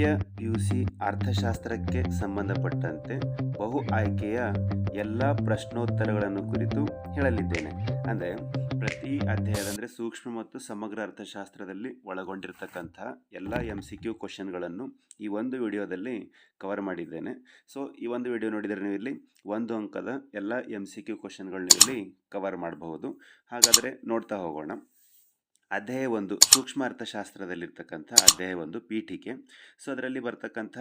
ದ್ವಿತೀಯ U C ಅರ್ಥಶಾಸ್ತ್ರಕ್ಕೆ ಸಂಬಂಧಪಟ್ಟಂತೆ ಬಹು ಆಯ್ಕೆಯ ಎಲ್ಲ ಪ್ರಶ್ನೋತ್ತರಗಳನ್ನು ಕುರಿತು ಹೇಳಲಿದ್ದೇನೆ. ಅಂದರೆ ಪ್ರತಿ ಅಧ್ಯಾಯದ ಅಂದರೆ ಸೂಕ್ಷ್ಮ ಮತ್ತು ಸಮಗ್ರ ಅರ್ಥಶಾಸ್ತ್ರದಲ್ಲಿ ಒಳಗೊಂಡಿರ್ತಕ್ಕಂತಹ ಎಲ್ಲ ಎಂ ಸಿ ಕ್ಯೂ ಕ್ವಶನ್ಗಳನ್ನು ಈ ಒಂದು ವಿಡಿಯೋದಲ್ಲಿ ಕವರ್ ಮಾಡಿದ್ದೇನೆ. ಸೊ ಈ ಒಂದು ವಿಡಿಯೋ ನೋಡಿದರೆ ನೀವು ಇಲ್ಲಿ ಒಂದು ಅಂಕದ ಎಲ್ಲ ಎಂ ಸಿ ಕ್ಯೂ ಕ್ವಶನ್ಗಳನ್ನ ಇಲ್ಲಿ ಕವರ್ ಮಾಡಬಹುದು. ಹಾಗಾದರೆ ನೋಡ್ತಾ ಹೋಗೋಣ. ಅಧ್ಯಾಯ ಒಂದು, ಸೂಕ್ಷ್ಮ ಅರ್ಥಶಾಸ್ತ್ರದಲ್ಲಿರ್ತಕ್ಕಂಥ ಅಧ್ಯಾಯ ಒಂದು ಪೀಠಿಕೆ. ಸೊ, ಅದರಲ್ಲಿ ಬರ್ತಕ್ಕಂಥ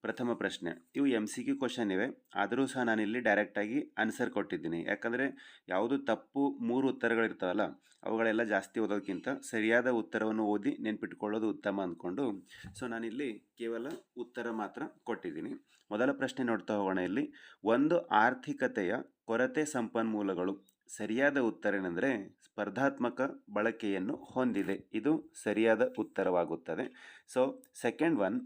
ಪ್ರಥಮ ಪ್ರಶ್ನೆ. ಇವು ಎಂ ಸಿ ಕ್ಯೂ ಕ್ವಶನ್ ಇವೆ. ಆದರೂ ಸಹ ನಾನಿಲ್ಲಿ ಡೈರೆಕ್ಟಾಗಿ ಆನ್ಸರ್ ಕೊಟ್ಟಿದ್ದೀನಿ. ಯಾಕಂದರೆ ಯಾವುದು ತಪ್ಪು ಮೂರು ಉತ್ತರಗಳಿರ್ತಾವಲ್ಲ, ಅವುಗಳೆಲ್ಲ ಜಾಸ್ತಿ ಓದೋದಕ್ಕಿಂತ ಸರಿಯಾದ ಉತ್ತರವನ್ನು ಓದಿ ನೆನ್ಪಿಟ್ಕೊಳ್ಳೋದು ಉತ್ತಮ ಅಂದ್ಕೊಂಡು, ಸೊ ನಾನಿಲ್ಲಿ ಕೇವಲ ಉತ್ತರ ಮಾತ್ರ ಕೊಟ್ಟಿದ್ದೀನಿ. ಮೊದಲ ಪ್ರಶ್ನೆ ನೋಡ್ತಾ ಹೋಗೋಣ ಇಲ್ಲಿ. ಒಂದು ಆರ್ಥಿಕತೆಯ ಕೊರತೆ ಸಂಪನ್ಮೂಲಗಳು. ಸರಿಯಾದ ಉತ್ತರ ಏನೆಂದರೆ ಸ್ಪರ್ಧಾತ್ಮಕ ಬಳಕೆಯನ್ನು ಹೊಂದಿದೆ. ಇದು ಸರಿಯಾದ ಉತ್ತರವಾಗುತ್ತದೆ. ಸೊ ಸೆಕೆಂಡ್ ಒನ್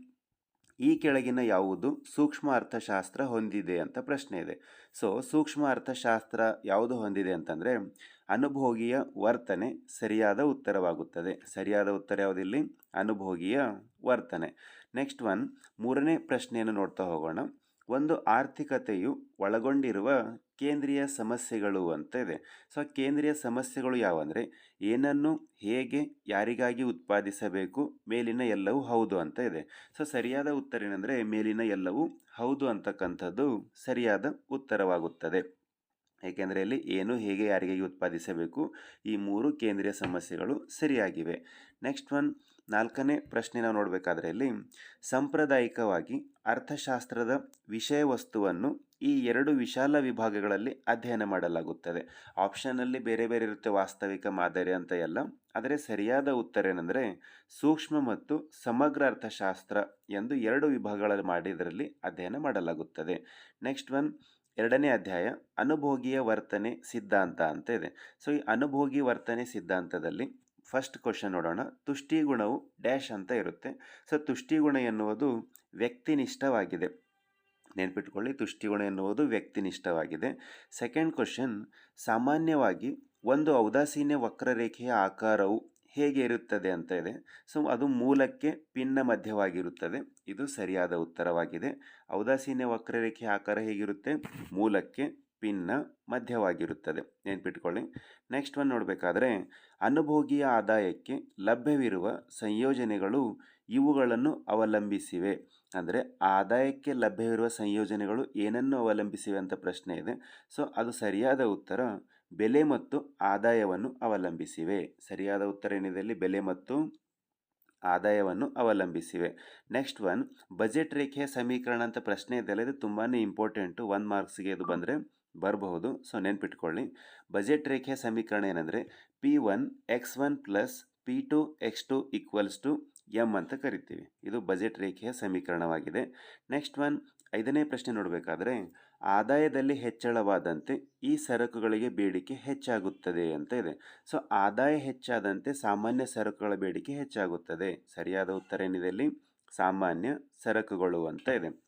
ಈ ಕೆಳಗಿನ ಯಾವುದು ಸೂಕ್ಷ್ಮ ಅರ್ಥಶಾಸ್ತ್ರ ಹೊಂದಿದೆ ಅಂತ ಪ್ರಶ್ನೆ ಇದೆ. ಸೊ ಸೂಕ್ಷ್ಮ ಅರ್ಥಶಾಸ್ತ್ರ ಯಾವುದು ಹೊಂದಿದೆ ಅಂತಂದರೆ ಅನುಭೋಗಿಯ ವರ್ತನೆ ಸರಿಯಾದ ಉತ್ತರವಾಗುತ್ತದೆ. ಸರಿಯಾದ ಉತ್ತರ ಯಾವುದಿಲ್ಲಿ? ಅನುಭೋಗಿಯ ವರ್ತನೆ. ನೆಕ್ಸ್ಟ್ ಒನ್ ಮೂರನೇ ಪ್ರಶ್ನೆಯನ್ನು ನೋಡ್ತಾ ಹೋಗೋಣ. ಒಂದು ಆರ್ಥಿಕತೆಯು ಒಳಗೊಂಡಿರುವ ಕೇಂದ್ರೀಯ ಸಮಸ್ಯೆಗಳು ಅಂತ ಇದೆ. ಸೊ ಕೇಂದ್ರೀಯ ಸಮಸ್ಯೆಗಳು ಯಾವಂದರೆ, ಏನನ್ನು ಹೇಗೆ ಯಾರಿಗಾಗಿ ಉತ್ಪಾದಿಸಬೇಕು, ಮೇಲಿನ ಎಲ್ಲವೂ ಹೌದು ಅಂತ ಇದೆ. ಸೊ ಸರಿಯಾದ ಉತ್ತರ ಏನಂದರೆ ಮೇಲಿನ ಎಲ್ಲವೂ ಹೌದು ಅಂತಕ್ಕಂಥದ್ದು ಸರಿಯಾದ ಉತ್ತರವಾಗುತ್ತದೆ. ಏಕೆಂದರೆ ಇಲ್ಲಿ ಏನು, ಹೇಗೆ ಯಾರಿಗಾಗಿ ಉತ್ಪಾದಿಸಬೇಕು, ಈ ಮೂರು ಕೇಂದ್ರೀಯ ಸಮಸ್ಯೆಗಳು ಸರಿಯಾಗಿವೆ. ನೆಕ್ಸ್ಟ್ ಒನ್ ನಾಲ್ಕನೇ ಪ್ರಶ್ನೆ ನಾವು ನೋಡಬೇಕಾದ್ರೆ ಇಲ್ಲಿ, ಸಾಂಪ್ರದಾಯಿಕವಾಗಿ ಅರ್ಥಶಾಸ್ತ್ರದ ವಿಷಯ ವಸ್ತುವನ್ನು ಈ ಎರಡು ವಿಶಾಲ ವಿಭಾಗಗಳಲ್ಲಿ ಅಧ್ಯಯನ ಮಾಡಲಾಗುತ್ತದೆ. ಆಪ್ಷನಲ್ಲಿ ಬೇರೆ ಬೇರೆ ಇರುತ್ತೆ, ವಾಸ್ತವಿಕ, ಮಾದರಿ ಅಂತ ಎಲ್ಲ. ಆದರೆ ಸರಿಯಾದ ಉತ್ತರ ಏನಂದರೆ, ಸೂಕ್ಷ್ಮ ಮತ್ತು ಸಮಗ್ರ ಅರ್ಥಶಾಸ್ತ್ರ ಎಂದು ಎರಡು ವಿಭಾಗಗಳಲ್ಲಿ ಮಾಡಿದರಲ್ಲಿ ಅಧ್ಯಯನ ಮಾಡಲಾಗುತ್ತದೆ. ನೆಕ್ಸ್ಟ್ ಒನ್ ಎರಡನೇ ಅಧ್ಯಾಯ, ಅನುಭೋಗಿಯ ವರ್ತನೆ ಸಿದ್ಧಾಂತ ಅಂತ ಇದೆ. ಸೊ ಈ ಅನುಭೋಗಿ ವರ್ತನೆ ಸಿದ್ಧಾಂತದಲ್ಲಿ ಫಸ್ಟ್ ಕ್ವಶನ್ ನೋಡೋಣ. ತುಷ್ಟಿಗುಣವು ಡ್ಯಾಶ್ ಅಂತ ಇರುತ್ತೆ. ಸೊ ತುಷ್ಟಿಗುಣ ಎನ್ನುವುದು ವ್ಯಕ್ತಿನಿಷ್ಠವಾಗಿದೆ. ನೆನ್ಪಿಟ್ಕೊಳ್ಳಿ ತುಷ್ಟಿಗುಣ ಎನ್ನುವುದು ವ್ಯಕ್ತಿನಿಷ್ಠವಾಗಿದೆ. ಸೆಕೆಂಡ್ ಕ್ವಶನ್ ಸಾಮಾನ್ಯವಾಗಿ ಒಂದು ಔದಾಸೀನ್ಯ ವಕ್ರರೇಖೆಯ ಆಕಾರವು ಹೇಗೆ ಇರುತ್ತದೆ ಅಂತ ಇದೆ. ಸೊ ಅದು ಮೂಲಕ್ಕೆ ಪಿನ್ನ ಮಧ್ಯವಾಗಿರುತ್ತದೆ. ಇದು ಸರಿಯಾದ ಉತ್ತರವಾಗಿದೆ. ಔದಾಸೀನ್ಯ ವಕ್ರರೇಖೆಯ ಆಕಾರ ಹೇಗಿರುತ್ತೆ? ಮೂಲಕ್ಕೆ ಪಿನ್ನ ಮಧ್ಯವಾಗಿರುತ್ತದೆ. ನೆನ್ಪಿಟ್ಕೊಳ್ಳಿ. ನೆಕ್ಸ್ಟ್ ಒನ್ ನೋಡಬೇಕಾದ್ರೆ, ಅನುಭೋಗಿಯ ಆದಾಯಕ್ಕೆ ಲಭ್ಯವಿರುವ ಸಂಯೋಜನೆಗಳು ಇವುಗಳನ್ನು ಅವಲಂಬಿಸಿವೆ. ಅಂದರೆ ಆದಾಯಕ್ಕೆ ಲಭ್ಯವಿರುವ ಸಂಯೋಜನೆಗಳು ಏನನ್ನು ಅವಲಂಬಿಸಿವೆ ಅಂತ ಪ್ರಶ್ನೆ ಇದೆ. ಸೊ, ಅದು ಸರಿಯಾದ ಉತ್ತರ ಬೆಲೆ ಮತ್ತು ಆದಾಯವನ್ನು ಅವಲಂಬಿಸಿವೆ. ಸರಿಯಾದ ಉತ್ತರ ಏನಿದೆ ಇಲ್ಲಿ ಬೆಲೆ ಮತ್ತು ಆದಾಯವನ್ನು ಅವಲಂಬಿಸಿವೆ. ನೆಕ್ಸ್ಟ್ ಒನ್, ಬಜೆಟ್ ರೇಖೆಯ ಸಮೀಕರಣ ಅಂತ ಪ್ರಶ್ನೆ ಇದೆಯಲ್ಲ ಇದು ತುಂಬಾ ಇಂಪಾರ್ಟೆಂಟು ಒನ್ ಮಾರ್ಕ್ಸ್ಗೆ ಇದು ಬಂದರೆ ಬರಬಹುದು. ಸೊ ನೆನ್ಪಿಟ್ಕೊಳ್ಳಿ. ಬಜೆಟ್ ರೇಖೆಯ ಸಮೀಕರಣ ಏನಂದರೆ P one X one plus P two X two equals to M ಅಂತ ಕರಿತೀವಿ. ಇದು ಬಜೆಟ್ ರೇಖೆಯ ಸಮೀಕರಣವಾಗಿದೆ. ನೆಕ್ಸ್ಟ್ ಒನ್ ಐದನೇ ಪ್ರಶ್ನೆ ನೋಡಬೇಕಾದ್ರೆ, ಆದಾಯದಲ್ಲಿ ಹೆಚ್ಚಳವಾದಂತೆ ಈ ಸರಕುಗಳಿಗೆ ಬೇಡಿಕೆ ಹೆಚ್ಚಾಗುತ್ತದೆ ಅಂತ ಇದೆ. ಸೊ ಆದಾಯ ಹೆಚ್ಚಾದಂತೆ ಸಾಮಾನ್ಯ ಸರಕುಗಳ ಬೇಡಿಕೆ ಹೆಚ್ಚಾಗುತ್ತದೆ. ಸರಿಯಾದ ಉತ್ತರ ಏನಿದೆ ಇಲ್ಲಿ ಸಾಮಾನ್ಯ ಸರಕುಗಳು ಅಂತ ಇದೆ.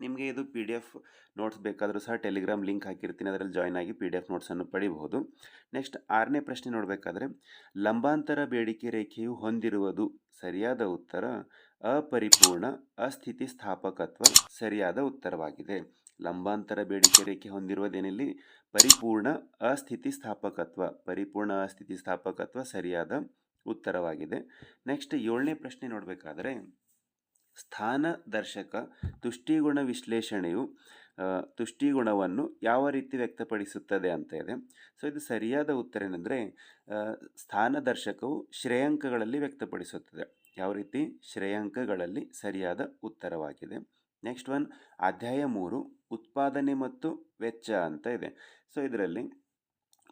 ನಿಮಗೆ ಇದು ಪಿ ಡಿ ಎಫ್ ನೋಟ್ಸ್ ಬೇಕಾದರೂ ಸಹ ಟೆಲಿಗ್ರಾಮ್ ಲಿಂಕ್ ಹಾಕಿರ್ತೀನಿ. ಅದರಲ್ಲಿ ಜಾಯ್ನ್ ಆಗಿ ಪಿ ಡಿ ಎಫ್ ನೋಟ್ಸನ್ನು ಪಡಿಬಹುದು. ನೆಕ್ಸ್ಟ್ ಆರನೇ ಪ್ರಶ್ನೆ ನೋಡಬೇಕಾದ್ರೆ, ಲಂಬಾಂತರ ಬೇಡಿಕೆ ರೇಖೆಯು ಹೊಂದಿರುವುದು ಸರಿಯಾದ ಉತ್ತರ? ಅಪರಿಪೂರ್ಣ, ಅಸ್ಥಿತಿ ಸ್ಥಾಪಕತ್ವ ಸರಿಯಾದ ಉತ್ತರವಾಗಿದೆ. ಲಂಬಾಂತರ ಬೇಡಿಕೆ ರೇಖೆ ಹೊಂದಿರುವುದೇನಿಲ್ಲಿ? ಪರಿಪೂರ್ಣ, ಅಸ್ಥಿತಿ ಸ್ಥಾಪಕತ್ವ. ಪರಿಪೂರ್ಣ, ಅಸ್ಥಿತಿ ಸ್ಥಾಪಕತ್ವ ಸರಿಯಾದ ಉತ್ತರವಾಗಿದೆ. ನೆಕ್ಸ್ಟ್ ಏಳನೇ ಪ್ರಶ್ನೆ ನೋಡಬೇಕಾದ್ರೆ ಸ್ಥಾನದರ್ಶಕ ತುಷ್ಟಿಗುಣ ವಿಶ್ಲೇಷಣೆಯು ತುಷ್ಟಿಗುಣವನ್ನು ಯಾವ ರೀತಿ ವ್ಯಕ್ತಪಡಿಸುತ್ತದೆ ಅಂತ ಇದೆ. ಸೊ, ಇದು ಸರಿಯಾದ ಉತ್ತರ ಏನಂದರೆ ಸ್ಥಾನದರ್ಶಕವು ಶ್ರೇಯಾಂಕಗಳಲ್ಲಿ ವ್ಯಕ್ತಪಡಿಸುತ್ತದೆ. ಯಾವ ರೀತಿ? ಶ್ರೇಯಾಂಕಗಳಲ್ಲಿ ಸರಿಯಾದ ಉತ್ತರವಾಗಿದೆ. ನೆಕ್ಸ್ಟ್ ಒನ್, ಅಧ್ಯಾಯ ಮೂರು, ಉತ್ಪಾದನೆ ಮತ್ತು ವೆಚ್ಚ ಅಂತ ಇದೆ. ಸೊ, ಇದರಲ್ಲಿ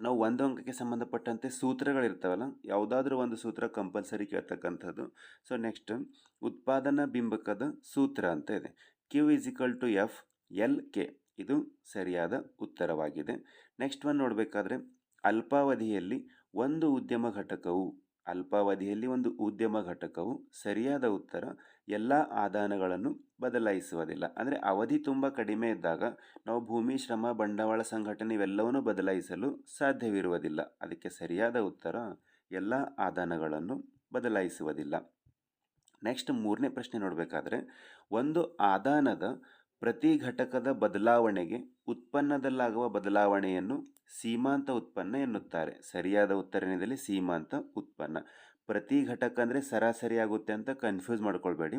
ನಾವು ಒಂದು ಅಂಕಕ್ಕೆ ಸಂಬಂಧಪಟ್ಟಂತೆ ಸೂತ್ರಗಳಿರ್ತಾವಲ್ಲ, ಯಾವುದಾದ್ರೂ ಒಂದು ಸೂತ್ರ ಕಂಪಲ್ಸರಿ ಕೇಳ್ತಕ್ಕಂಥದ್ದು. ಸೊ ನೆಕ್ಸ್ಟ್ ಉತ್ಪಾದನಾ ಬಿಂಬಕದ ಸೂತ್ರ ಅಂತ ಇದೆ. Q is equal to F L K ಇದು ಸರಿಯಾದ ಉತ್ತರವಾಗಿದೆ. ನೆಕ್ಸ್ಟ್ ಒಂದು ನೋಡಬೇಕಾದ್ರೆ ಅಲ್ಪಾವಧಿಯಲ್ಲಿ ಒಂದು ಉದ್ಯಮ ಘಟಕವು ಅಲ್ಪಾವಧಿಯಲ್ಲಿ ಒಂದು ಉದ್ಯಮ ಘಟಕವು ಸರಿಯಾದ ಉತ್ತರ ಎಲ್ಲ ಆದಾನಗಳನ್ನು ಬದಲಾಯಿಸುವುದಿಲ್ಲ. ಅಂದರೆ ಅವಧಿ ತುಂಬ ಕಡಿಮೆ ಇದ್ದಾಗ ನಾವು ಭೂಮಿ, ಶ್ರಮ, ಬಂಡವಾಳ ಸಂಘಟನೆ ಇವೆಲ್ಲವನ್ನು ಬದಲಾಯಿಸಲು ಸಾಧ್ಯವಿರುವುದಿಲ್ಲ. ಅದಕ್ಕೆ ಸರಿಯಾದ ಉತ್ತರ ಎಲ್ಲ ಆದಾನಗಳನ್ನು ಬದಲಾಯಿಸುವುದಿಲ್ಲ. ನೆಕ್ಸ್ಟ್ ಮೂರನೇ ಪ್ರಶ್ನೆ ನೋಡಬೇಕಾದ್ರೆ, ಒಂದು ಆದಾನದ ಪ್ರತಿ ಘಟಕದ ಬದಲಾವಣೆಗೆ ಉತ್ಪನ್ನದಲ್ಲಾಗುವ ಬದಲಾವಣೆಯನ್ನು ಸೀಮಾಂತ ಉತ್ಪನ್ನ ಎನ್ನುತ್ತಾರೆ. ಸರಿಯಾದ ಉತ್ತರ ಏನಿದೆ ಸೀಮಾಂತ ಉತ್ಪನ್ನ. ಪ್ರತಿ ಘಟಕ ಅಂದರೆ ಸರಾಸರಿ ಆಗುತ್ತೆ ಅಂತ ಕನ್ಫ್ಯೂಸ್ ಮಾಡ್ಕೊಳ್ಬೇಡಿ.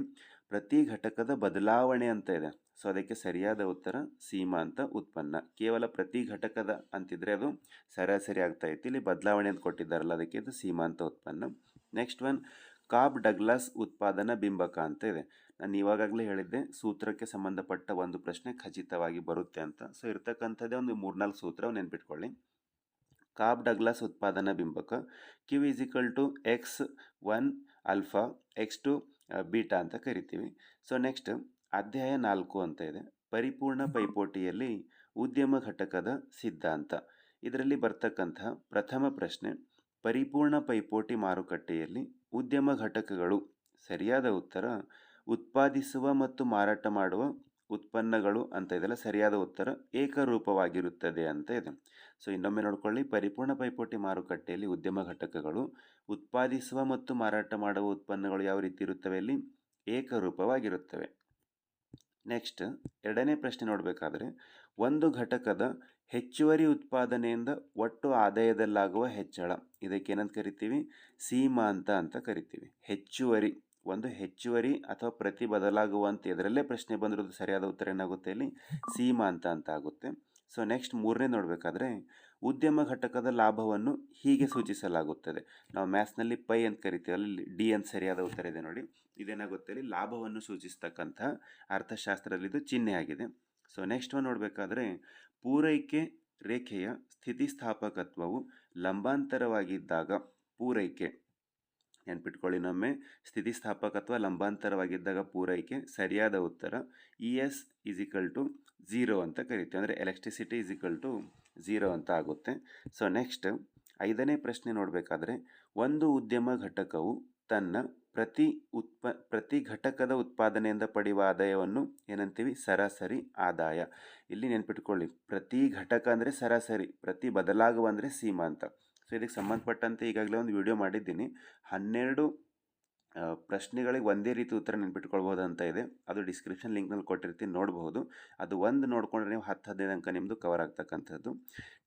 ಪ್ರತಿ ಘಟಕದ ಬದಲಾವಣೆ ಅಂತ ಇದೆ. ಸೊ ಅದಕ್ಕೆ ಸರಿಯಾದ ಉತ್ತರ ಸೀಮಾಂತ ಉತ್ಪನ್ನ. ಕೇವಲ ಪ್ರತಿ ಘಟಕದ ಅಂತಿದ್ರೆ ಅದು ಸರಾಸರಿ ಆಗ್ತಾ ಇತ್ತು. ಇಲ್ಲಿ ಬದಲಾವಣೆ ಅಂತ ಕೊಟ್ಟಿದ್ದಾರಲ್ಲ, ಅದಕ್ಕೆ ಇದು ಸೀಮಾಂತ ಉತ್ಪನ್ನ. ನೆಕ್ಸ್ಟ್ ಒನ್ ಕಾಬ್ ಡಗ್ಲಾಸ್ ಉತ್ಪಾದನಾ ಬಿಂಬಕ ಅಂತ ಇದೆ. ನಾನು ಇವಾಗಲೇ ಹೇಳಿದ್ದೆ, ಸೂತ್ರಕ್ಕೆ ಸಂಬಂಧಪಟ್ಟ ಒಂದು ಪ್ರಶ್ನೆ ಖಚಿತವಾಗಿ ಬರುತ್ತೆ ಅಂತ. ಸೊ ಇರ್ತಕ್ಕಂಥದ್ದೇ ಒಂದು ಮೂರ್ನಾಲ್ಕು ಸೂತ್ರ ನೆನ್ಪಿಟ್ಕೊಳ್ಳಿ. ಕಾಬ್ ಡಗ್ಲಾಸ್ ಉತ್ಪಾದನಾ ಬಿಂಬಕ Q is equal to X one alpha X two beta ಅಂತ ಕರಿತೀವಿ. ಸೊ ನೆಕ್ಸ್ಟ್ ಅಧ್ಯಾಯ ನಾಲ್ಕು ಅಂತ ಇದೆ. ಪರಿಪೂರ್ಣ ಪೈಪೋಟಿಯಲ್ಲಿ ಉದ್ಯಮ ಘಟಕದ ಸಿದ್ಧಾಂತ. ಇದರಲ್ಲಿ ಬರ್ತಕ್ಕಂತಹ ಪ್ರಥಮ ಪ್ರಶ್ನೆ, ಪರಿಪೂರ್ಣ ಪೈಪೋಟಿ ಮಾರುಕಟ್ಟೆಯಲ್ಲಿ ಉದ್ಯಮ ಘಟಕಗಳು ಸರಿಯಾದ ಉತ್ತರ ಉತ್ಪಾದಿಸುವ ಮತ್ತು ಮಾರಾಟ ಮಾಡುವ ಉತ್ಪನ್ನಗಳು ಅಂತ ಇದೆಲ್ಲ ಸರಿಯಾದ ಉತ್ತರ ಏಕರೂಪವಾಗಿರುತ್ತದೆ ಅಂತ ಇದೆ. ಸೊ ಇನ್ನೊಮ್ಮೆ ನೋಡ್ಕೊಳ್ಳಿ. ಪರಿಪೂರ್ಣ ಪೈಪೋಟಿ ಮಾರುಕಟ್ಟೆಯಲ್ಲಿ ಉದ್ಯಮ ಘಟಕಗಳು ಉತ್ಪಾದಿಸುವ ಮತ್ತು ಮಾರಾಟ ಮಾಡುವ ಉತ್ಪನ್ನಗಳು ಯಾವ ರೀತಿ ಇರುತ್ತವೆ ಅಲ್ಲಿ? ಏಕರೂಪವಾಗಿರುತ್ತವೆ. ನೆಕ್ಸ್ಟ್ ಎರಡನೇ ಪ್ರಶ್ನೆ ನೋಡಬೇಕಾದ್ರೆ, ಒಂದು ಘಟಕದ ಹೆಚ್ಚುವರಿ ಉತ್ಪಾದನೆಯಿಂದ ಒಟ್ಟು ಆದಾಯದಲ್ಲಾಗುವ ಹೆಚ್ಚಳ. ಇದಕ್ಕೆ ಏನಂತ ಕರಿತೀವಿ? ಸೀಮಾಂತ ಅಂತ ಕರಿತೀವಿ. ಹೆಚ್ಚುವರಿ. ಒಂದು ಹೆಚ್ಚುವರಿ ಅಥವಾ ಪ್ರತಿ ಬದಲಾಗುವಂತ ಇದರಲ್ಲೇ ಪ್ರಶ್ನೆ ಬಂದಿರೋದು ಸರಿಯಾದ ಉತ್ತರ ಏನಾಗುತ್ತೆ ಇಲ್ಲಿ? ಸೀಮಾ ಅಂತ ಅಂತ ಆಗುತ್ತೆ ಸೊ ನೆಕ್ಸ್ಟ್ ಮೂರನೇ ನೋಡಬೇಕಾದ್ರೆ ಉದ್ಯಮ ಘಟಕದ ಲಾಭವನ್ನು ಹೀಗೆ ಸೂಚಿಸಲಾಗುತ್ತದೆ. ನಾವು ಮ್ಯಾಥ್ಸ್ನಲ್ಲಿ ಪೈ ಅಂತ ಕರಿತೀವಿ ಅಲ್ಲಿ ಡಿ ಅಂತ ಸರಿಯಾದ ಉತ್ತರ ಇದೆ ನೋಡಿ. ಇದೇನಾಗುತ್ತೆ ಇಲ್ಲಿ? ಲಾಭವನ್ನು ಸೂಚಿಸ್ತಕ್ಕಂಥ ಅರ್ಥಶಾಸ್ತ್ರದಲ್ಲಿ ಇದು ಚಿಹ್ನೆ ಆಗಿದೆ. ಸೊ ನೆಕ್ಸ್ಟ್ ಒಂದು ನೋಡಬೇಕಾದ್ರೆ ಪೂರೈಕೆ ರೇಖೆಯ ಸ್ಥಿತಿಸ್ಥಾಪಕತ್ವವು ಲಂಬಾಂತರವಾಗಿದ್ದಾಗ ಪೂರೈಕೆ ನೆನ್ಪಿಟ್ಕೊಳ್ಳಿ ನಮ್ಮೆ ಸ್ಥಿತಿಸ್ಥಾಪಕ ಅಥವಾ ಲಂಬಾಂತರವಾಗಿದ್ದಾಗ ಪೂರೈಕೆ ಸರಿಯಾದ ಉತ್ತರ E S is equal to zero ಅಂತ ಕರಿತೀವಿ. ಅಂದರೆ electricity is equal to zero ಅಂತ ಆಗುತ್ತೆ. ಸೊ ನೆಕ್ಸ್ಟ್ ಐದನೇ ಪ್ರಶ್ನೆ ನೋಡಬೇಕಾದ್ರೆ, ಒಂದು ಉದ್ಯಮ ಘಟಕವು ತನ್ನ ಪ್ರತಿ ಉತ್ಪ, ಪ್ರತಿ ಘಟಕದ ಉತ್ಪಾದನೆಯಿಂದ ಪಡೆಯುವ ಆದಾಯವನ್ನು ಏನಂತೀವಿ? ಸರಾಸರಿ ಆದಾಯ. ಇಲ್ಲಿ ನೆನ್ಪಿಟ್ಕೊಳ್ಳಿ, ಪ್ರತಿ ಘಟಕ ಅಂದರೆ ಸರಾಸರಿ, ಪ್ರತಿ ಬದಲಾಗುವ ಅಂದರೆ ಸೀಮಾಂತ ಸೊ ಇದಕ್ಕೆ ಸಂಬಂಧಪಟ್ಟಂತೆ ಈಗಾಗಲೇ ಒಂದು ವಿಡಿಯೋ ಮಾಡಿದ್ದೀನಿ. ಹನ್ನೆರಡು ಪ್ರಶ್ನೆಗಳಿಗೆ ಒಂದೇ ರೀತಿ ಉತ್ತರ ನೆನ್ಪಿಟ್ಕೊಳ್ಬೋದು ಅಂತ ಇದೆ. ಅದು ಡಿಸ್ಕ್ರಿಪ್ಷನ್ ಲಿಂಕ್ನಲ್ಲಿ ಕೊಟ್ಟಿರ್ತೀನಿ, ನೋಡಬಹುದು. ಅದು ಒಂದು ನೋಡಿಕೊಂಡ್ರೆ ನೀವು ಹತ್ತು, ಹದಿನೈದು ಅಂಕ ನಿಮ್ಮದು ಕವರ್ ಆಗ್ತಕ್ಕಂಥದ್ದು.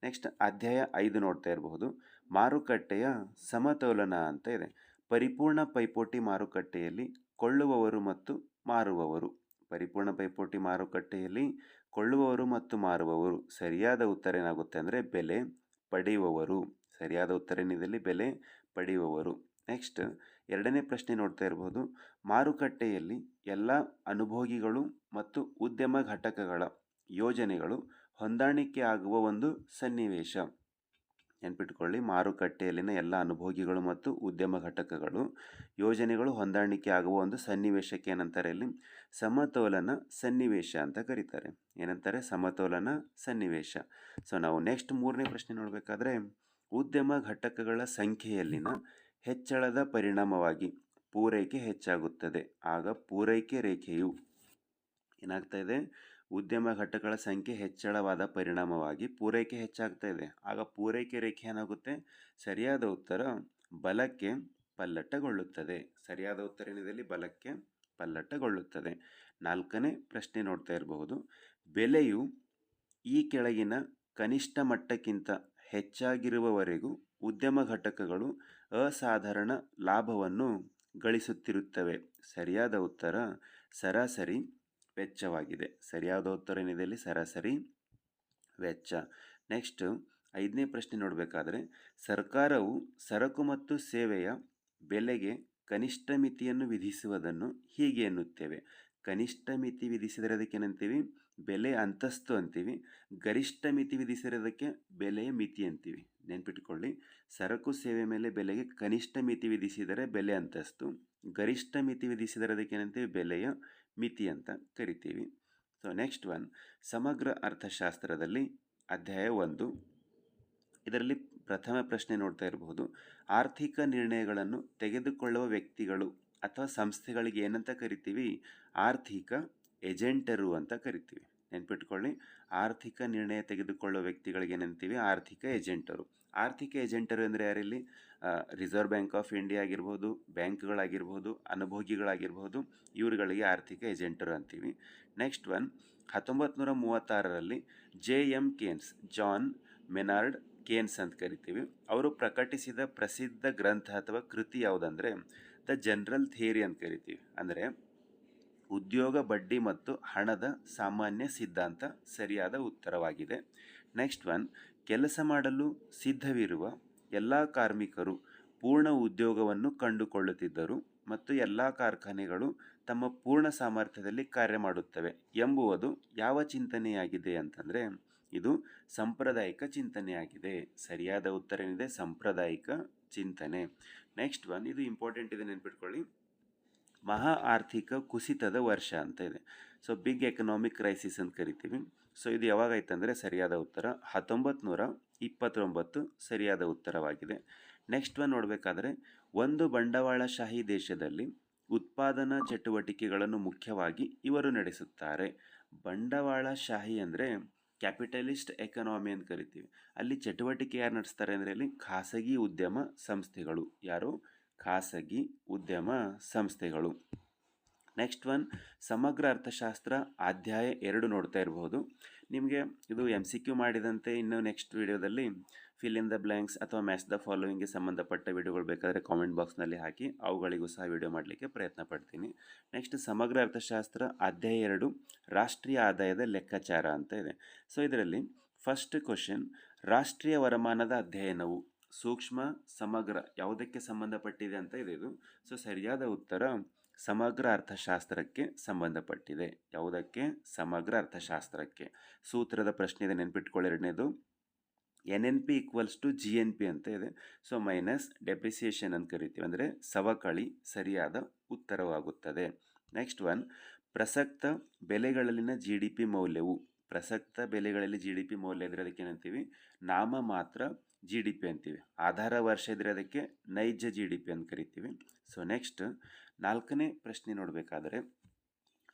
ನೆಕ್ಸ್ಟ್ ಅಧ್ಯಾಯ ಐದು ನೋಡ್ತಾ ಇರಬಹುದು. ಮಾರುಕಟ್ಟೆಯ ಸಮತೋಲನ ಅಂತ ಇದೆ. ಪರಿಪೂರ್ಣ ಪೈಪೋಟಿ ಮಾರುಕಟ್ಟೆಯಲ್ಲಿ ಕೊಳ್ಳುವವರು ಮತ್ತು ಮಾರುವವರು. ಪರಿಪೂರ್ಣ ಪೈಪೋಟಿ ಮಾರುಕಟ್ಟೆಯಲ್ಲಿ ಕೊಳ್ಳುವವರು ಮತ್ತು ಮಾರುವವರು. ಸರಿಯಾದ ಉತ್ತರ ಏನಾಗುತ್ತೆ ಅಂದರೆ, ಬೆಲೆ ಪಡೆಯುವವರು. ಸರಿಯಾದ ಉತ್ತರ ಏನಿದೆ ಬೆಲೆ ಪಡೆಯುವವರು. ನೆಕ್ಸ್ಟ್, ಎರಡನೇ ಪ್ರಶ್ನೆ ನೋಡ್ತಾ ಇರಬಹುದು ಮಾರುಕಟ್ಟೆಯಲ್ಲಿ ಎಲ್ಲ ಅನುಭೋಗಿಗಳು ಮತ್ತು ಉದ್ಯಮ ಘಟಕಗಳ ಯೋಜನೆಗಳು ಹೊಂದಾಣಿಕೆ ಆಗುವ ಒಂದು ಸನ್ನಿವೇಶ. ನೆನ್ಪಿಟ್ಕೊಳ್ಳಿ, ಮಾರುಕಟ್ಟೆಯಲ್ಲಿನ ಎಲ್ಲ ಅನುಭೋಗಿಗಳು ಮತ್ತು ಉದ್ಯಮ ಘಟಕಗಳು ಯೋಜನೆಗಳು ಹೊಂದಾಣಿಕೆ ಆಗುವ ಒಂದು ಸನ್ನಿವೇಶಕ್ಕೆ ಏನಂತಾರೆ ಇಲ್ಲಿ? ಸಮತೋಲನ ಸನ್ನಿವೇಶ ಅಂತ ಕರೀತಾರೆ. ಏನಂತಾರೆ? ಸಮತೋಲನ ಸನ್ನಿವೇಶ. ಸೊ ನಾವು ನೆಕ್ಸ್ಟ್ ಮೂರನೇ ಪ್ರಶ್ನೆ ನೋಡಬೇಕಾದ್ರೆ ಉದ್ಯಮ ಘಟಕಗಳ ಸಂಖ್ಯೆಯಲ್ಲಿನ ಹೆಚ್ಚಳದ ಪರಿಣಾಮವಾಗಿ ಪೂರೈಕೆ ಹೆಚ್ಚಾಗುತ್ತದೆ. ಆಗ ಪೂರೈಕೆ ರೇಖೆಯು ಏನಾಗ್ತಾ ಇದೆ? ಉದ್ಯಮ ಘಟಕಗಳ ಸಂಖ್ಯೆ ಹೆಚ್ಚಳವಾದ ಪರಿಣಾಮವಾಗಿ ಪೂರೈಕೆ ಹೆಚ್ಚಾಗ್ತಾ ಇದೆ. ಆಗ ಪೂರೈಕೆ ರೇಖೆ ಏನಾಗುತ್ತೆ? ಸರಿಯಾದ ಉತ್ತರ ಬಲಕ್ಕೆ ಪಲ್ಲಟಗೊಳ್ಳುತ್ತದೆ. ಸರಿಯಾದ ಉತ್ತರ ಏನಿದೆ ಬಲಕ್ಕೆ ಪಲ್ಲಟಗೊಳ್ಳುತ್ತದೆ. ನಾಲ್ಕನೇ ಪ್ರಶ್ನೆ ನೋಡ್ತಾ ಇರಬಹುದು. ಬೆಲೆಯು ಈ ಕೆಳಗಿನ ಕನಿಷ್ಠ ಮಟ್ಟಕ್ಕಿಂತ ಹೆಚ್ಚಾಗಿರುವವರೆಗೂ ಉದ್ಯಮ ಘಟಕಗಳು ಅಸಾಧಾರಣ ಲಾಭವನ್ನು ಗಳಿಸುತ್ತಿರುತ್ತವೆ. ಸರಿಯಾದ ಉತ್ತರ ಸರಾಸರಿ ವೆಚ್ಚವಾಗಿದೆ. ಸರಿಯಾದ ಉತ್ತರ ಏನಿದೆ ಸರಾಸರಿ ವೆಚ್ಚ. ನೆಕ್ಸ್ಟ್ ಐದನೇ ಪ್ರಶ್ನೆ ನೋಡಬೇಕಾದ್ರೆ, ಸರ್ಕಾರವು ಸರಕು ಮತ್ತು ಸೇವೆಯ ಬೆಲೆಗೆ ಕನಿಷ್ಠ ಮಿತಿಯನ್ನು ವಿಧಿಸುವುದನ್ನು ಹೀಗೆ ಎನ್ನುತ್ತೇವೆ. ಕನಿಷ್ಠ ಮಿತಿ ವಿಧಿಸಿದರೆ ಅದಕ್ಕೆ ಏನಂತೀವಿ? ಬೆಲೆ ಅಂತಸ್ತು ಅಂತೀವಿ. ಗರಿಷ್ಠ ಮಿತಿ ವಿಧಿಸಿರೋದಕ್ಕೆ ಬೆಲೆಯ ಮಿತಿ ಅಂತೀವಿ. ನೆನ್ಪಿಟ್ಕೊಳ್ಳಿ. ಸರಕು ಸೇವೆ ಮೇಲೆ ಬೆಲೆಗೆ ಕನಿಷ್ಠ ಮಿತಿ ವಿಧಿಸಿದರೆ ಬೆಲೆ ಅಂತಸ್ತು. ಗರಿಷ್ಠ ಮಿತಿ ವಿಧಿಸಿದರೆ ಅದಕ್ಕೆ ಏನಂತೀವಿ? ಬೆಲೆಯ ಮಿತಿ ಅಂತ ಕರಿತೀವಿ. ಸೊ ನೆಕ್ಸ್ಟ್ ಒನ್ ಸಮಗ್ರ ಅರ್ಥಶಾಸ್ತ್ರದಲ್ಲಿ ಅಧ್ಯಾಯ ಒಂದು. ಇದರಲ್ಲಿ ಪ್ರಥಮ ಪ್ರಶ್ನೆ ನೋಡ್ತಾ ಇರಬಹುದು. ಆರ್ಥಿಕ ನಿರ್ಣಯಗಳನ್ನು ತೆಗೆದುಕೊಳ್ಳುವ ವ್ಯಕ್ತಿಗಳು ಅಥವಾ ಸಂಸ್ಥೆಗಳಿಗೆ ಏನಂತ ಕರಿತೀವಿ? ಆರ್ಥಿಕ ಏಜೆಂಟರು ಅಂತ ಕರಿತೀವಿ. ನೆನ್ಪಿಟ್ಕೊಳ್ಳಿ. ಆರ್ಥಿಕ ನಿರ್ಣಯ ತೆಗೆದುಕೊಳ್ಳುವ ವ್ಯಕ್ತಿಗಳಿಗೆ ಏನಂತೀವಿ ಆರ್ಥಿಕ ಏಜೆಂಟರು. ಆರ್ಥಿಕ ಏಜೆಂಟರು ಅಂದರೆ ಯಾರಿಲ್ಲಿ? ರಿಸರ್ವ್ ಬ್ಯಾಂಕ್ ಆಫ್ ಇಂಡಿಯಾ ಆಗಿರ್ಬೋದು, ಬ್ಯಾಂಕ್ಗಳಾಗಿರ್ಬೋದು, ಅನುಭೋಗಿಗಳಾಗಿರ್ಬೋದು, ಇವರುಗಳಿಗೆ ಆರ್ಥಿಕ ಏಜೆಂಟರು ಅಂತೀವಿ. ನೆಕ್ಸ್ಟ್ ಒನ್ ಹತ್ತೊಂಬತ್ತು ನೂರ ಮೂವತ್ತಾರರಲ್ಲಿ J M Keynes John Maynard Keynes ಅಂತ ಕರಿತೀವಿ. ಅವರು ಪ್ರಕಟಿಸಿದ ಪ್ರಸಿದ್ಧ ಗ್ರಂಥ ಅಥವಾ ಕೃತಿ ಯಾವುದಂದರೆ ದ ಜನರಲ್ ಥಿಯರಿ ಅಂತ ಕರಿತೀವಿ. ಅಂದರೆ ಉದ್ಯೋಗ, ಬಡ್ಡಿ ಮತ್ತು ಹಣದ ಸಾಮಾನ್ಯ ಸಿದ್ಧಾಂತ ಸರಿಯಾದ ಉತ್ತರವಾಗಿದೆ. ನೆಕ್ಸ್ಟ್ ಒನ್ ಕೆಲಸ ಮಾಡಲು ಸಿದ್ಧವಿರುವ ಎಲ್ಲ ಕಾರ್ಮಿಕರು ಪೂರ್ಣ ಉದ್ಯೋಗವನ್ನು ಕಂಡುಕೊಳ್ಳುತ್ತಿದ್ದರು ಮತ್ತು ಎಲ್ಲ ಕಾರ್ಖಾನೆಗಳು ತಮ್ಮ ಪೂರ್ಣ ಸಾಮರ್ಥ್ಯದಲ್ಲಿ ಕಾರ್ಯ ಮಾಡುತ್ತವೆ ಎಂಬುವುದು ಯಾವ ಚಿಂತನೆಯಾಗಿದೆ ಅಂತಂದರೆ, ಇದು ಸಾಂಪ್ರದಾಯಿಕ ಚಿಂತನೆಯಾಗಿದೆ. ಸರಿಯಾದ ಉತ್ತರ ಏನಿದೆ ಸಾಂಪ್ರದಾಯಿಕ ಚಿಂತನೆ. ನೆಕ್ಸ್ಟ್ ಒನ್ ಇದು ಇಂಪಾರ್ಟೆಂಟ್ ಇದೆ ನೆನ್ಪಿಟ್ಕೊಳ್ಳಿ. ಮಹಾ ಆರ್ಥಿಕ ಕುಸಿತದ ವರ್ಷ ಅಂತ ಇದೆ. ಸೊ ಬಿಗ್ ಎಕನಾಮಿಕ್ ಕ್ರೈಸಿಸ್ ಅಂತ ಕರಿತೀವಿ. ಸೊ ಇದು ಯಾವಾಗೈತಂದರೆ ಸರಿಯಾದ ಉತ್ತರ. ಹತ್ತೊಂಬತ್ತು ನೂರ ಇಪ್ಪತ್ತೊಂಬತ್ತು ಸರಿಯಾದ ಉತ್ತರವಾಗಿದೆ. ನೆಕ್ಸ್ಟ್ ಒನ್ ನೋಡಬೇಕಾದ್ರೆ, ಒಂದು ಬಂಡವಾಳಶಾಹಿ ದೇಶದಲ್ಲಿ ಉತ್ಪಾದನಾ ಚಟುವಟಿಕೆಗಳನ್ನು ಮುಖ್ಯವಾಗಿ ಇವರು ನಡೆಸುತ್ತಾರೆ. ಬಂಡವಾಳಶಾಹಿ ಅಂದರೆ ಕ್ಯಾಪಿಟಲಿಸ್ಟ್ ಎಕನಾಮಿ ಅಂತ ಕರಿತೀವಿ. ಅಲ್ಲಿ ಚಟುವಟಿಕೆ ಯಾರು ನಡೆಸ್ತಾರೆ ಅಂದರೆ ಅಲ್ಲಿ ಖಾಸಗಿ ಉದ್ಯಮ ಸಂಸ್ಥೆಗಳು. ಯಾರು? ಖಾಸಗಿ ಉದ್ಯಮ ಸಂಸ್ಥೆಗಳು. ನೆಕ್ಸ್ಟ್ ಒನ್ ಸಮಗ್ರ ಅರ್ಥಶಾಸ್ತ್ರ ಅಧ್ಯಾಯ ಎರಡು ನೋಡ್ತಾ ಇರಬಹುದು. ನಿಮಗೆ ಇದು ಎಂ ಸಿ ಕ್ಯೂ ಮಾಡಿದಂತೆ ಇನ್ನು ನೆಕ್ಸ್ಟ್ ವಿಡಿಯೋದಲ್ಲಿ ಫಿಲ್ ಇನ್ ದ ಬ್ಲ್ಯಾಂಕ್ಸ್ ಅಥವಾ ಮ್ಯಾಚ್ ದ ಫಾಲೋವಿಂಗ್ಗೆ ಸಂಬಂಧಪಟ್ಟ ವಿಡಿಯೋಗಳು ಬೇಕಾದರೆ ಕಾಮೆಂಟ್ ಬಾಕ್ಸ್ನಲ್ಲಿ ಹಾಕಿ. ಅವುಗಳಿಗೂ ಸಹ ವಿಡಿಯೋ ಮಾಡಲಿಕ್ಕೆ ಪ್ರಯತ್ನ ಪಡ್ತೀನಿ. ನೆಕ್ಸ್ಟ್ ಸಮಗ್ರ ಅರ್ಥಶಾಸ್ತ್ರ ಅಧ್ಯಾಯ ಎರಡು, ರಾಷ್ಟ್ರೀಯ ಆದಾಯದ ಲೆಕ್ಕಾಚಾರ ಅಂತ ಇದೆ. ಸೊ ಇದರಲ್ಲಿ ಫಸ್ಟ್ ಕ್ವಶನ್ ರಾಷ್ಟ್ರೀಯ ವರಮಾನದ ಅಧ್ಯಯನವು ಸೂಕ್ಷ್ಮ, ಸಮಗ್ರ ಯಾವುದಕ್ಕೆ ಸಂಬಂಧಪಟ್ಟಿದೆ ಅಂತ ಇದೆ ಇದು. ಸೊ ಸರಿಯಾದ ಉತ್ತರ ಸಮಗ್ರ ಅರ್ಥಶಾಸ್ತ್ರಕ್ಕೆ ಸಂಬಂಧಪಟ್ಟಿದೆ. ಯಾವುದಕ್ಕೆ? ಸಮಗ್ರ ಅರ್ಥಶಾಸ್ತ್ರಕ್ಕೆ. ಸೂತ್ರದ ಪ್ರಶ್ನೆ ಇದೆ, ನೆನ್ಪಿಟ್ಕೊಳ್ಳಿ ಎರಡನೇದು. N N P equals to G N P ಅಂತ ಇದೆ. ಸೊ ಮೈನಸ್ ಡೆಪ್ರಿಸಿಯೇಷನ್ ಅಂತ ಕರಿತೀವಿ. ಅಂದರೆ ಸವಕಳಿ ಸರಿಯಾದ ಉತ್ತರವಾಗುತ್ತದೆ. ನೆಕ್ಸ್ಟ್ ಒನ್ ಪ್ರಸಕ್ತ ಬೆಲೆಗಳಲ್ಲಿನ ಜಿ ಡಿ ಪಿ ಮೌಲ್ಯವು. ಪ್ರಸಕ್ತ ಬೆಲೆಗಳಲ್ಲಿ ಜಿ ಡಿ ಪಿ ಮೌಲ್ಯ ಇದ್ರೆ ಅದಕ್ಕೆ ಏನಂತೀವಿ? ನಾಮ ಮಾತ್ರ ಜಿ ಡಿ ಪಿ ಅಂತೀವಿ. ಆಧಾರ ವರ್ಷ ಇದ್ರೆ ಅದಕ್ಕೆ ನೈಜ ಜಿ ಡಿ ಪಿ ಅಂತ ಕರಿತೀವಿ. ಸೊ ನೆಕ್ಸ್ಟ್ ನಾಲ್ಕನೇ ಪ್ರಶ್ನೆ ನೋಡಬೇಕಾದರೆ,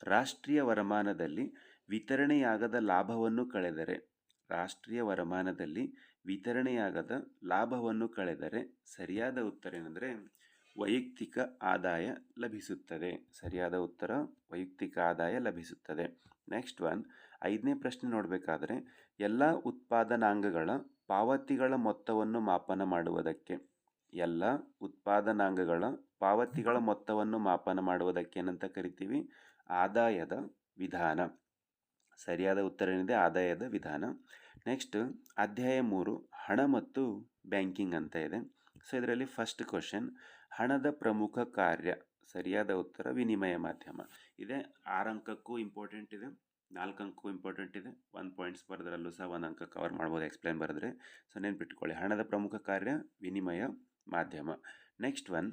ರಾಷ್ಟ್ರೀಯ ವರಮಾನದಲ್ಲಿ ವಿತರಣೆಯಾಗದ ಲಾಭವನ್ನು ಕಳೆದರೆ ರಾಷ್ಟ್ರೀಯ ವರಮಾನದಲ್ಲಿ ವಿತರಣೆಯಾಗದ ಲಾಭವನ್ನು ಕಳೆದರೆ ಸರಿಯಾದ ಉತ್ತರ ಏನೆಂದರೆ ವೈಯಕ್ತಿಕ ಆದಾಯ ಲಭಿಸುತ್ತದೆ. ಸರಿಯಾದ ಉತ್ತರ ವೈಯಕ್ತಿಕ ಆದಾಯ ಲಭಿಸುತ್ತದೆ. ನೆಕ್ಸ್ಟ್ ಒನ್ ಐದನೇ ಪ್ರಶ್ನೆ ನೋಡಬೇಕಾದ್ರೆ ಎಲ್ಲ ಉತ್ಪಾದನಾಂಗಗಳ ಪಾವತಿಗಳ ಮೊತ್ತವನ್ನು ಮಾಪನ ಮಾಡುವುದಕ್ಕೆ, ಎಲ್ಲ ಉತ್ಪಾದನಾಂಗಗಳ ಪಾವತಿಗಳ ಮೊತ್ತವನ್ನು ಮಾಪನ ಮಾಡುವುದಕ್ಕೆ ಏನಂತ ಕರಿತೀವಿ? ಆದಾಯದ ವಿಧಾನ. ಸರಿಯಾದ ಉತ್ತರ ಏನಿದೆ ಆದಾಯದ ವಿಧಾನ. ನೆಕ್ಸ್ಟ್ ಅಧ್ಯಾಯ ಮೂರು, ಹಣ ಮತ್ತು ಬ್ಯಾಂಕಿಂಗ್ ಅಂತ ಇದೆ. ಸೊ ಇದರಲ್ಲಿ ಫಸ್ಟ್ ಕ್ವಶನ್ ಹಣದ ಪ್ರಮುಖ ಕಾರ್ಯ, ಸರಿಯಾದ ಉತ್ತರ, ವಿನಿಮಯ ಮಾಧ್ಯಮ. ಇದೆ, ಆರು ಅಂಕಕ್ಕೂ ಇಂಪಾರ್ಟೆಂಟ್ ಇದೆ, ನಾಲ್ಕು ಅಂಕಕ್ಕೂ ಇಂಪಾರ್ಟೆಂಟ್ ಇದೆ. ಒನ್ ಪಾಯಿಂಟ್ಸ್ ಬರೆದ್ರಲ್ಲೂ ಸಹ ಒಂದು ಅಂಕ ಕವರ್ ಮಾಡ್ಬೋದು ಎಕ್ಸ್ಪ್ಲೈನ್ ಬರೆದ್ರೆ. ಸೊ ನೆನ್ಪಿಟ್ಕೊಳ್ಳಿ, ಹಣದ ಪ್ರಮುಖ ಕಾರ್ಯ, ವಿನಿಮಯ ಮಾಧ್ಯಮ. ನೆಕ್ಸ್ಟ್ ಒನ್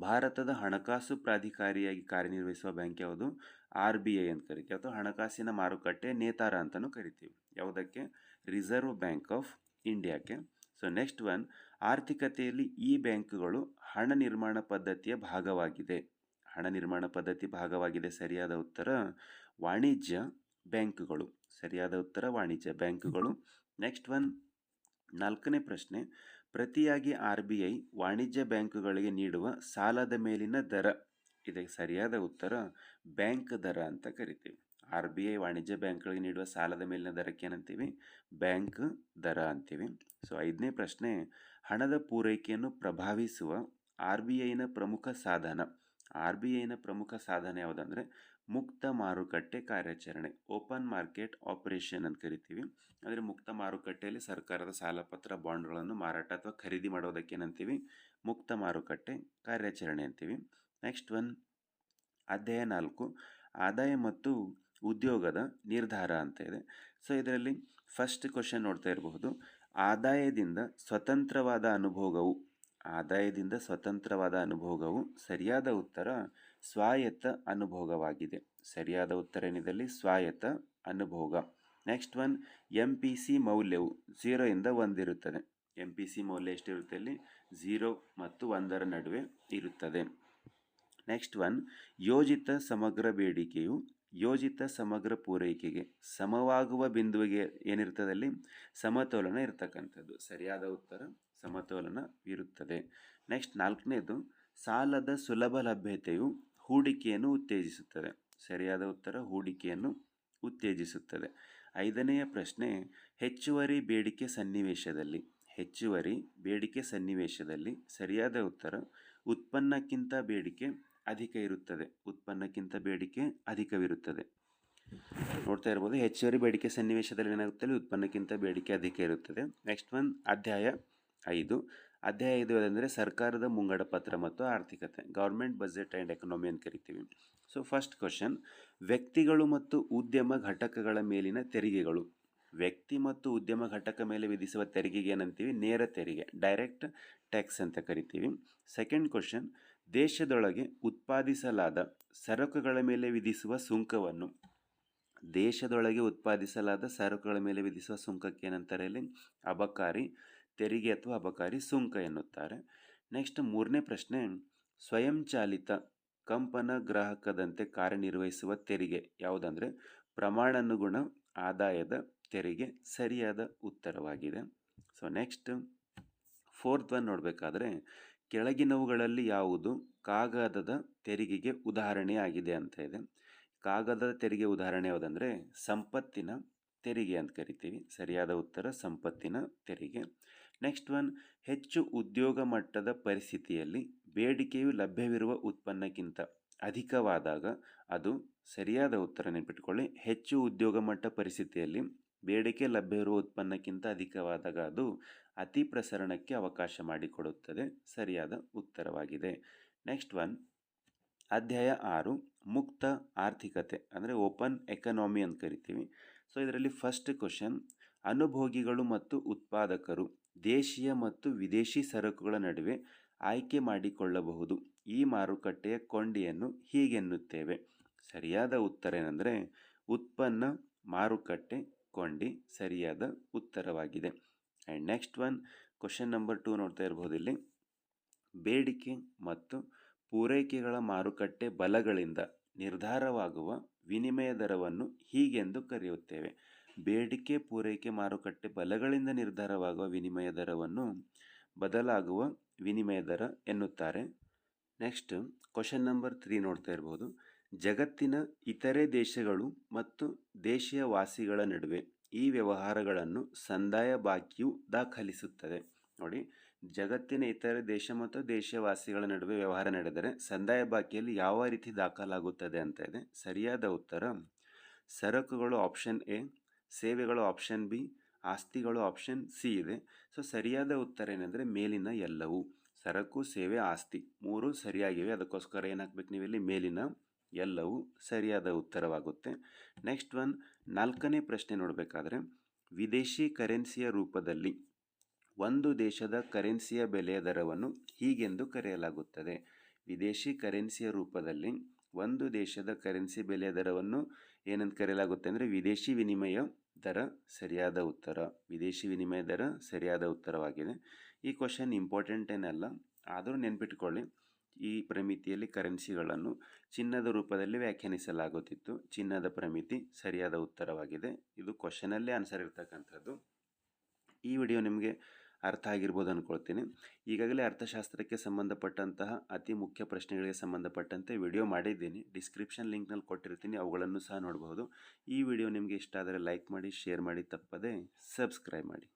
ಭಾರತದ ಹಣಕಾಸು ಪ್ರಾಧಿಕಾರಿಯಾಗಿ ಕಾರ್ಯನಿರ್ವಹಿಸುವ ಬ್ಯಾಂಕ್ ಯಾವುದು? ಆರ್ ಬಿ ಐ ಅಂತ ಕರಿತೀವಿ, ಅಥವಾ ಹಣಕಾಸಿನ ಮಾರುಕಟ್ಟೆ ನೇತಾರ ಅಂತಲೂ ಕರಿತೀವಿ. ಯಾವುದಕ್ಕೆ? ರಿಸರ್ವ್ ಬ್ಯಾಂಕ್ ಆಫ್ ಇಂಡಿಯಾಕ್ಕೆ ಸೊ ನೆಕ್ಸ್ಟ್ ಒನ್ ಆರ್ಥಿಕತೆಯಲ್ಲಿ ಈ ಬ್ಯಾಂಕುಗಳು ಹಣ ನಿರ್ಮಾಣ ಪದ್ಧತಿಯ ಭಾಗವಾಗಿದೆ. ಹಣ ನಿರ್ಮಾಣ ಪದ್ಧತಿ ಭಾಗವಾಗಿದೆ ಸರಿಯಾದ ಉತ್ತರ? ವಾಣಿಜ್ಯ ಬ್ಯಾಂಕುಗಳು. ಸರಿಯಾದ ಉತ್ತರ, ವಾಣಿಜ್ಯ ಬ್ಯಾಂಕುಗಳು. ನೆಕ್ಸ್ಟ್ ಒನ್ ನಾಲ್ಕನೇ ಪ್ರಶ್ನೆ, ಪ್ರತಿಯಾಗಿ ಆರ್ ಬಿ ಐ ವಾಣಿಜ್ಯ ಬ್ಯಾಂಕುಗಳಿಗೆ ನೀಡುವ ಸಾಲದ ಮೇಲಿನ ದರ. ಇದಕ್ಕೆ ಸರಿಯಾದ ಉತ್ತರ ಬ್ಯಾಂಕ್ ದರ ಅಂತ ಕರಿತೀವಿ. ಆರ್ ಬಿ ಐ ವಾಣಿಜ್ಯ ಬ್ಯಾಂಕ್ಗಳಿಗೆ ನೀಡುವ ಸಾಲದ ಮೇಲಿನ ದರಕ್ಕೆ ಏನಂತೀವಿ? ಬ್ಯಾಂಕ್ ದರ ಅಂತೀವಿ. ಸೊ, ಐದನೇ ಪ್ರಶ್ನೆ, ಹಣದ ಪೂರೈಕೆಯನ್ನು ಪ್ರಭಾವಿಸುವ ಆರ್ ಬಿ ಐನ ಪ್ರಮುಖ ಸಾಧನ. ಆರ್ ಬಿ ಐನ ಪ್ರಮುಖ ಸಾಧನ ಯಾವುದಂದರೆ, ಮುಕ್ತ ಮಾರುಕಟ್ಟೆ ಕಾರ್ಯಾಚರಣೆ, ಓಪನ್ ಮಾರ್ಕೆಟ್ ಆಪರೇಷನ್ ಅಂತ ಕರಿತೀವಿ. ಅಂದರೆ ಮುಕ್ತ ಮಾರುಕಟ್ಟೆಯಲ್ಲಿ ಸರ್ಕಾರದ ಸಾಲಪತ್ರ ಬಾಂಡ್ಗಳನ್ನು ಮಾರಾಟ ಅಥವಾ ಖರೀದಿ ಮಾಡೋದಕ್ಕೆ ಏನಂತೀವಿ? ಮುಕ್ತ ಮಾರುಕಟ್ಟೆ ಕಾರ್ಯಾಚರಣೆ ಅಂತೀವಿ. ನೆಕ್ಸ್ಟ್ ಒನ್ ಅಧ್ಯಾಯ ನಾಲ್ಕು, ಆದಾಯ ಮತ್ತು ಉದ್ಯೋಗದ ನಿರ್ಧಾರ ಅಂತ ಇದೆ. ಸೊ ಇದರಲ್ಲಿ ಫಸ್ಟ್ ಕ್ವಶನ್ ನೋಡ್ತಾ ಇರಬಹುದು. ಆದಾಯದಿಂದ ಸ್ವತಂತ್ರವಾದ ಅನುಭೋಗವು, ಆದಾಯದಿಂದ ಸ್ವತಂತ್ರವಾದ ಅನುಭೋಗವು ಸರಿಯಾದ ಉತ್ತರ ಸ್ವಾಯತ್ತ ಅನುಭೋಗವಾಗಿದೆ. ಸರಿಯಾದ ಉತ್ತರ ಏನಿದಲ್ಲಿ ಸ್ವಾಯತ್ತ ಅನುಭೋಗ. Next one M P C ಮೌಲ್ಯವು ಝೀರೋಯಿಂದ ಒಂದಿರುತ್ತದೆ ಎಂ ಪಿ ಸಿ ಮೌಲ್ಯ ಎಷ್ಟಿರುತ್ತೆ ಅಲ್ಲಿ? ಝೀರೋ ಮತ್ತು ಒಂದರ ನಡುವೆ ಇರುತ್ತದೆ. ನೆಕ್ಸ್ಟ್ ಒನ್ ಯೋಜಿತ ಸಮಗ್ರ ಬೇಡಿಕೆಯು ಯೋಜಿತ ಸಮಗ್ರ ಪೂರೈಕೆಗೆ ಸಮವಾಗುವ ಬಿಂದುವಿಗೆ ಏನಿರ್ತದೆ ಅಲ್ಲಿ? ಸಮತೋಲನ ಇರ್ತಕ್ಕಂಥದ್ದು. ಸರಿಯಾದ ಉತ್ತರ, ಸಮತೋಲನ ಇರುತ್ತದೆ. ನೆಕ್ಸ್ಟ್ ನಾಲ್ಕನೇದು, ಸಾಲದ ಸುಲಭ ಲಭ್ಯತೆಯು ಹೂಡಿಕೆಯನ್ನು ಉತ್ತೇಜಿಸುತ್ತದೆ. ಸರಿಯಾದ ಉತ್ತರ, ಹೂಡಿಕೆಯನ್ನು ಉತ್ತೇಜಿಸುತ್ತದೆ. ಐದನೆಯ ಪ್ರಶ್ನೆ, ಹೆಚ್ಚುವರಿ ಬೇಡಿಕೆ ಸನ್ನಿವೇಶದಲ್ಲಿ, ಹೆಚ್ಚುವರಿ ಬೇಡಿಕೆ ಸನ್ನಿವೇಶದಲ್ಲಿ ಸರಿಯಾದ ಉತ್ತರ, ಉತ್ಪನ್ನಕ್ಕಿಂತ ಬೇಡಿಕೆ ಅಧಿಕ ಇರುತ್ತದೆ. ಉತ್ಪನ್ನಕ್ಕಿಂತ ಬೇಡಿಕೆ ಅಧಿಕವಿರುತ್ತದೆ. ನೋಡ್ತಾ ಇರ್ಬೋದು, ಹೆಚ್ಚುವರಿ ಬೇಡಿಕೆ ಸನ್ನಿವೇಶದಲ್ಲಿ ಏನಾಗುತ್ತದೆ ಉತ್ಪನ್ನಕ್ಕಿಂತ ಬೇಡಿಕೆ ಅಧಿಕ ಇರುತ್ತದೆ. ನೆಕ್ಸ್ಟ್ ಒನ್ ಅಧ್ಯಾಯ ಐದು. ಅಧ್ಯಾಯ ಐದು ಅಂದರೆ ಸರ್ಕಾರದ ಮುಂಗಡ ಪತ್ರ ಮತ್ತು ಆರ್ಥಿಕತೆ. ಗೌರ್ಮೆಂಟ್ ಬಜೆಟ್ ಆ್ಯಂಡ್ ಎಕನಾಮಿ ಅಂತ ಕರಿತೀವಿ. ಸೊ ಫಸ್ಟ್ ಕ್ವಶನ್ ವ್ಯಕ್ತಿಗಳು ಮತ್ತು ಉದ್ಯಮ ಘಟಕಗಳ ಮೇಲಿನ ತೆರಿಗೆಗಳು. ವ್ಯಕ್ತಿ ಮತ್ತು ಉದ್ಯಮ ಘಟಕ ಮೇಲೆ ವಿಧಿಸುವ ತೆರಿಗೆಗೆ ಏನಂತೀವಿ? ನೇರ ತೆರಿಗೆ ಡೈರೆಕ್ಟ್ ಟ್ಯಾಕ್ಸ್ ಅಂತ ಕರಿತೀವಿ. ಸೆಕೆಂಡ್ ಕ್ವಶನ್ ದೇಶದೊಳಗೆ ಉತ್ಪಾದಿಸಲಾದ ಸರಕುಗಳ ಮೇಲೆ ವಿಧಿಸುವ ಸುಂಕವನ್ನು, ದೇಶದೊಳಗೆ ಉತ್ಪಾದಿಸಲಾದ ಸರಕುಗಳ ಮೇಲೆ ವಿಧಿಸುವ ಸುಂಕಕ್ಕೆ ಏನಂತಾರೆ ಇಲ್ಲಿ? ಅಬಕಾರಿ ತೆರಿಗೆ ಅಥವಾ ಅಬಕಾರಿ ಸುಂಕ ಎನ್ನುತ್ತಾರೆ. ನೆಕ್ಸ್ಟ್ ಮೂರನೇ ಪ್ರಶ್ನೆ, ಸ್ವಯಂಚಾಲಿತ ಕಂಪನ ಗ್ರಾಹಕದಂತೆ ಕಾರ್ಯನಿರ್ವಹಿಸುವ ತೆರಿಗೆ ಯಾವುದಂದರೆ? ಪ್ರಮಾಣಾನುಗುಣ ಆದಾಯದ ತೆರಿಗೆ ಸರಿಯಾದ ಉತ್ತರವಾಗಿದೆ. ಸೊ ನೆಕ್ಸ್ಟ್ ಫೋರ್ತ್ ಒನ್ ನೋಡಬೇಕಾದ್ರೆ ಕೆಳಗಿನವುಗಳಲ್ಲಿ ಯಾವುದು ಕಾಗದದ ತೆರಿಗೆಗೆ ಉದಾಹರಣೆಯಾಗಿದೆ ಅಂತ ಇದೆ. ಕಾಗದದ ತೆರಿಗೆ ಉದಾಹರಣೆ ಯಾವುದಂದರೆ ಸಂಪತ್ತಿನ ತೆರಿಗೆ ಅಂತ ಕರಿತೀವಿ. ಸರಿಯಾದ ಉತ್ತರ ಸಂಪತ್ತಿನ ತೆರಿಗೆ. ನೆಕ್ಸ್ಟ್ ಒನ್ ಹೆಚ್ಚು ಉದ್ಯೋಗ ಮಟ್ಟದ ಪರಿಸ್ಥಿತಿಯಲ್ಲಿ ಬೇಡಿಕೆಯು ಲಭ್ಯವಿರುವ ಉತ್ಪನ್ನಕ್ಕಿಂತ ಅಧಿಕವಾದಾಗ ಅದು ಸರಿಯಾದ ಉತ್ತರ ನೆನ್ಪಿಟ್ಕೊಳ್ಳಿ. ಹೆಚ್ಚು ಉದ್ಯೋಗ ಮಟ್ಟ ಪರಿಸ್ಥಿತಿಯಲ್ಲಿ ಬೇಡಿಕೆ ಲಭ್ಯವಿರುವ ಉತ್ಪನ್ನಕ್ಕಿಂತ ಅಧಿಕವಾದಾಗ ಅದು ಅತಿ ಪ್ರಸರಣಕ್ಕೆ ಅವಕಾಶ ಮಾಡಿಕೊಡುತ್ತದೆ. ಸರಿಯಾದ ಉತ್ತರವಾಗಿದೆ. Next one. ಅಧ್ಯಾಯ ಆರು. ಮುಕ್ತ ಆರ್ಥಿಕತೆ, ಅಂದರೆ ಓಪನ್ ಎಕನಾಮಿ ಅಂತ ಕರಿತೀವಿ. ಸೊ, ಇದರಲ್ಲಿ ಫಸ್ಟ್ ಕ್ವಶನ್, ಅನುಭೋಗಿಗಳು ಮತ್ತು ಉತ್ಪಾದಕರು, ದೇಶೀಯ ಮತ್ತು ವಿದೇಶಿ ಸರಕುಗಳ ನಡುವೆ ಆಯ್ಕೆ ಮಾಡಿಕೊಳ್ಳಬಹುದು. ಈ ಮಾರುಕಟ್ಟೆಯ ಕೊಂಡಿಯನ್ನು ಹೀಗೆನ್ನುತ್ತೇವೆ. ಸರಿಯಾದ ಉತ್ತರ ಏನಂದರೆ ಉತ್ಪನ್ನ ಮಾರುಕಟ್ಟೆ ಕೊಂಡಿ ಸರಿಯಾದ ಉತ್ತರವಾಗಿದೆ. And next one question number two ನೋಡ್ತಾ ಇರ್ಬೋದು ಇಲ್ಲಿ. ಬೇಡಿಕೆ ಮತ್ತು ಪೂರೈಕೆಗಳ ಮಾರುಕಟ್ಟೆ ಬಲಗಳಿಂದ ನಿರ್ಧಾರವಾಗುವ ವಿನಿಮಯ ದರವನ್ನು ಹೀಗೆಂದು ಕರೆಯುತ್ತೇವೆ. ಬೇಡಿಕೆ, ಪೂರೈಕೆ, ಮಾರುಕಟ್ಟೆ ಬಲಗಳಿಂದ ನಿರ್ಧಾರವಾಗುವ ವಿನಿಮಯ ದರವನ್ನು ಬದಲಾಗುವ ವಿನಿಮಯ ದರ ಎನ್ನುತ್ತಾರೆ. ನೆಕ್ಸ್ಟ್ ಕ್ವಶನ್ ನಂಬರ್ ತ್ರೀ ನೋಡ್ತಾ ಇರ್ಬೋದು. ಜಗತ್ತಿನ ಇತರೆ ದೇಶಗಳು ಮತ್ತು ದೇಶೀಯ ವಾಸಿಗಳ ನಡುವೆ ಈ ವ್ಯವಹಾರಗಳನ್ನು ಸಂದಾಯ ಬಾಕಿಯು ದಾಖಲಿಸುತ್ತದೆ. ನೋಡಿ, ಜಗತ್ತಿನ ಇತರ ದೇಶ ಮತ್ತು ದೇಶೀಯ ವಾಸಿಗಳ ನಡುವೆ ವ್ಯವಹಾರ ನಡೆದರೆ ಸಂದಾಯ ಬಾಕಿಯಲ್ಲಿ ಯಾವ ರೀತಿ ದಾಖಲಾಗುತ್ತದೆ ಅಂತ ಇದೆ. ಸರಿಯಾದ ಉತ್ತರ, ಸರಕುಗಳು ಆಪ್ಷನ್ ಎ ಸೇವೆಗಳು ಆಪ್ಷನ್ ಬಿ ಆಸ್ತಿಗಳು ಆಪ್ಷನ್ ಸಿ ಇದೆ. ಸೊ ಸರಿಯಾದ ಉತ್ತರ ಏನಂದರೆ ಮೇಲಿನ ಎಲ್ಲವೂ. ಸರಕು, ಸೇವೆ, ಆಸ್ತಿ ಮೂರು ಸರಿಯಾಗಿವೆ. ಅದಕ್ಕೋಸ್ಕರ ಏನಾಗಬೇಕು ನೀವು ಇಲ್ಲಿ ಮೇಲಿನ ಎಲ್ಲವೂ ಸರಿಯಾದ ಉತ್ತರವಾಗುತ್ತೆ. ನೆಕ್ಸ್ಟ್ ಒನ್ ನಾಲ್ಕನೇ ಪ್ರಶ್ನೆ ನೋಡಬೇಕಾದ್ರೆ, ವಿದೇಶಿ ಕರೆನ್ಸಿಯ ರೂಪದಲ್ಲಿ ಒಂದು ದೇಶದ ಕರೆನ್ಸಿಯ ಬೆಲೆಯ ದರವನ್ನು ಹೀಗೆಂದು ಕರೆಯಲಾಗುತ್ತದೆ. ವಿದೇಶಿ ಕರೆನ್ಸಿಯ ರೂಪದಲ್ಲಿ ಒಂದು ದೇಶದ ಕರೆನ್ಸಿ ಬೆಲೆಯ ದರವನ್ನು ಏನಂತ ಕರೆಯಲಾಗುತ್ತೆ ಅಂದರೆ, ವಿದೇಶಿ ವಿನಿಮಯ ದರ ಸರಿಯಾದ ಉತ್ತರ. ವಿದೇಶಿ ವಿನಿಮಯ ದರ ಸರಿಯಾದ ಉತ್ತರವಾಗಿದೆ. ಈ ಕ್ವಶನ್ ಇಂಪಾರ್ಟೆಂಟ್ ಏನಲ್ಲ, ಆದರೂ ನೆನ್ಪಿಟ್ಕೊಳ್ಳಿ. ಈ ಪ್ರಮಿತಿಯಲ್ಲಿ ಕರೆನ್ಸಿಗಳನ್ನು ಚಿನ್ನದ ರೂಪದಲ್ಲಿ ವ್ಯಾಖ್ಯಾನಿಸಲಾಗುತ್ತಿತ್ತು. ಚಿನ್ನದ ಪ್ರಮಿತಿ ಸರಿಯಾದ ಉತ್ತರವಾಗಿದೆ. ಇದು ಕ್ವಶನಲ್ಲೇ ಆನ್ಸರ್ ಇರ್ತಕ್ಕಂಥದ್ದು. ಈ ವಿಡಿಯೋ ನಿಮಗೆ ಅರ್ಥ ಆಗಿರ್ಬೋದು ಅಂದ್ಕೊಳ್ತೀನಿ ಈಗಾಗಲೇ ಅರ್ಥಶಾಸ್ತ್ರಕ್ಕೆ ಸಂಬಂಧಪಟ್ಟಂತಹ ಅತಿ ಮುಖ್ಯ ಪ್ರಶ್ನೆಗಳಿಗೆ ಸಂಬಂಧಪಟ್ಟಂತೆ ವಿಡಿಯೋ ಮಾಡಿದ್ದೀನಿ. ಡಿಸ್ಕ್ರಿಪ್ಷನ್ ಲಿಂಕ್ನಲ್ಲಿ ಕೊಟ್ಟಿರ್ತೀನಿ. ಅವುಗಳನ್ನು ಸಹ ನೋಡಬಹುದು. ಈ ವಿಡಿಯೋ ನಿಮಗೆ ಇಷ್ಟ ಆದರೆ ಲೈಕ್ ಮಾಡಿ ಶೇರ್ ಮಾಡಿ, ತಪ್ಪದೆ ಸಬ್ಸ್ಕ್ರೈಬ್ ಮಾಡಿ.